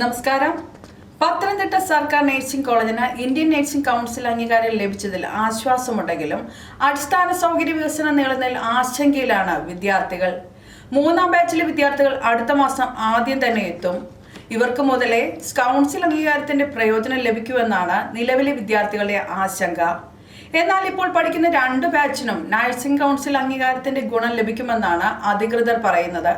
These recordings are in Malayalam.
നമസ്കാരം. പത്തനംതിട്ട സർക്കാർ നഴ്സിംഗ് കോളേജിന് ഇന്ത്യൻ നഴ്സിംഗ് കൗൺസിൽ അംഗീകാരം ലഭിച്ചതിൽ ആശ്വാസമുണ്ടെങ്കിലും അടിസ്ഥാന സൗകര്യ വികസനം നേടുന്നതിൽ ആശങ്കയിലാണ് വിദ്യാർത്ഥികൾ. മൂന്നാം ബാച്ചിലെ വിദ്യാർത്ഥികൾ അടുത്ത മാസം ആദ്യം തന്നെ എത്തും. ഇവർക്ക് മുതലേ കൗൺസിൽ അംഗീകാരത്തിന്റെ പ്രയോജനം ലഭിക്കുമെന്നാണ് നിലവിലെ വിദ്യാർത്ഥികളുടെ ആശങ്ക. എന്നാൽ ഇപ്പോൾ പഠിക്കുന്ന രണ്ട് ബാച്ചിനും നഴ്സിംഗ് കൗൺസിൽ അംഗീകാരത്തിന്റെ ഗുണം ലഭിക്കുമെന്നാണ് അധികൃതർ പറയുന്നത്.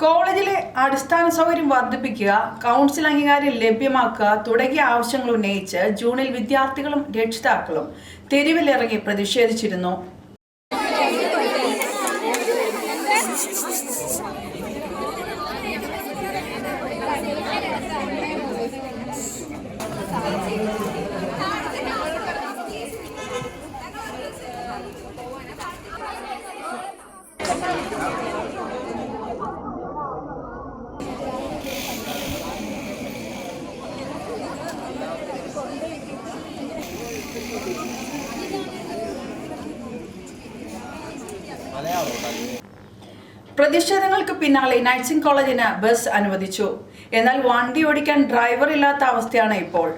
കോളേജിലെ അടിസ്ഥാന സൗകര്യം വർദ്ധിപ്പിക്കുക കൗൺസിൽ അംഗീകാരം ലഭ്യമാക്കുക തുടങ്ങിയ ആവശ്യങ്ങൾ ഉന്നയിച്ച് ജൂണിൽ വിദ്യാർത്ഥികളും രക്ഷിതാക്കളും തെരുവിലിറങ്ങി പ്രതിഷേധിച്ചിരുന്നു. പ്രതിഷേധങ്ങൾക്ക് പിന്നാലെ നഴ്സിംഗ് കോളേജിന് ബസ് അനുവദിച്ചു. എന്നാൽ വണ്ടി ഓടിക്കാൻ ഡ്രൈവർ ഇല്ലാത്ത അവസ്ഥയാണ് ഇപ്പോൾ.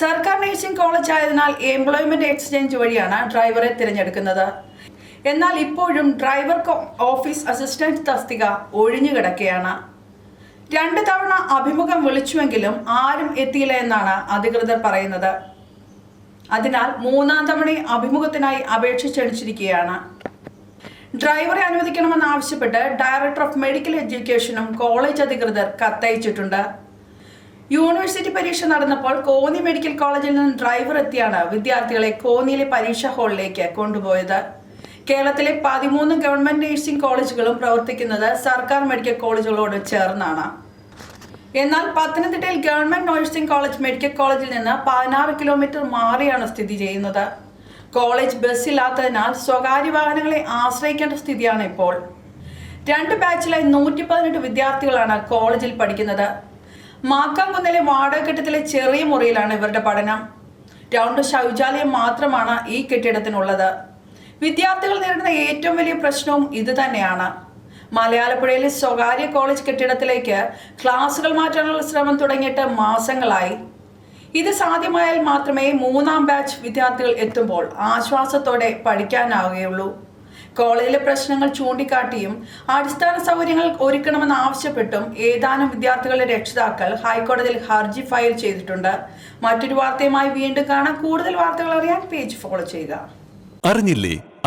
സർക്കാർ നഴ്സിംഗ് കോളേജ് ആയതിനാൽ എംപ്ലോയ്മെന്റ് എക്സ്ചേഞ്ച് വഴിയാണ് ഡ്രൈവറെ തിരഞ്ഞെടുക്കുന്നത്. എന്നാൽ ഇപ്പോഴും ഡ്രൈവർക്ക് ഓഫീസ് അസിസ്റ്റന്റ് തസ്തിക ഒഴിഞ്ഞു കിടക്കുകയാണ്. രണ്ട് തവണ അഭിമുഖം വിളിച്ചുവെങ്കിലും ആരും എത്തിയില്ല എന്നാണ് അധികൃതർ പറയുന്നത്. അതിനാൽ മൂന്നാം തവണ അഭിമുഖത്തിനായി അപേക്ഷ ക്ഷണിച്ചിരിക്കുകയാണ്. ഡ്രൈവറെ അനുവദിക്കണമെന്ന് ആവശ്യപ്പെട്ട് ഡയറക്ടർ ഓഫ് മെഡിക്കൽ എഡ്യൂക്കേഷനും കോളേജ് അധികൃതർ കത്തയച്ചിട്ടുണ്ട്. യൂണിവേഴ്സിറ്റി പരീക്ഷ നടന്നപ്പോൾ കോന്നി മെഡിക്കൽ കോളേജിൽ നിന്ന് ഡ്രൈവർ എത്തിയാണ് വിദ്യാർത്ഥികളെ കോന്നിയിലെ പരീക്ഷാ ഹാളിലേക്ക് കൊണ്ടുപോയത്. കേരളത്തിലെ പതിമൂന്ന് ഗവൺമെന്റ് നഴ്സിംഗ് കോളേജുകളും പ്രവർത്തിക്കുന്നത് സർക്കാർ മെഡിക്കൽ കോളേജുകളോട് ചേർന്നാണ്. എന്നാൽ പത്തനംതിട്ടയിൽ ഗവൺമെന്റ് നഴ്സിംഗ് കോളേജ് മെഡിക്കൽ കോളേജിൽ നിന്ന് പതിനാറ് കിലോമീറ്റർ മാറിയാണ് സ്ഥിതി ചെയ്യുന്നത്. കോളേജ് ബസ് ഇല്ലാത്തതിനാൽ സ്വകാര്യ വാഹനങ്ങളെ ആശ്രയിക്കേണ്ട സ്ഥിതിയാണ് ഇപ്പോൾ. രണ്ട് ബാച്ചിലായി നൂറ്റി പതിനെട്ട് വിദ്യാർത്ഥികളാണ് കോളേജിൽ പഠിക്കുന്നത്. മാക്കാംകുന്നിലെ വാടക കെട്ടിടത്തിലെ ചെറിയ മുറിയിലാണ് ഇവരുടെ പഠനം. രണ്ട് ശൗചാലയം മാത്രമാണ് ഈ കെട്ടിടത്തിനുള്ളത്. വിദ്യാർത്ഥികൾ നേരിടുന്ന ഏറ്റവും വലിയ പ്രശ്നവും ഇത് തന്നെയാണ്. മലയാളപ്പുഴയിലെ സ്വകാര്യ കോളേജ് കെട്ടിടത്തിലേക്ക് ക്ലാസുകൾ മാറ്റാനുള്ള ശ്രമം തുടങ്ങിയിട്ട് മാസങ്ങളായി. ഇത് സാധ്യമായാൽ മാത്രമേ മൂന്നാം ബാച്ച് വിദ്യാർത്ഥികൾ എത്തുമ്പോൾ ആശ്വാസത്തോടെ പഠിക്കാനാവുകയുള്ളൂ. കോളേജിലെ പ്രശ്നങ്ങൾ ചൂണ്ടിക്കാട്ടിയും അടിസ്ഥാന സൗകര്യങ്ങൾ ഒരുക്കണമെന്ന് ആവശ്യപ്പെട്ടും ഏതാനും വിദ്യാർത്ഥികളുടെ രക്ഷിതാക്കൾ ഹൈക്കോടതിയിൽ ഹർജി ഫയൽ ചെയ്തിട്ടുണ്ട്. മറ്റൊരു വാർത്തയുമായി വീണ്ടും കാണാൻ കൂടുതൽ വാർത്തകൾ അറിയാൻ പേജ് ഫോളോ ചെയ്യുക. അറിഞ്ഞില്ലേ?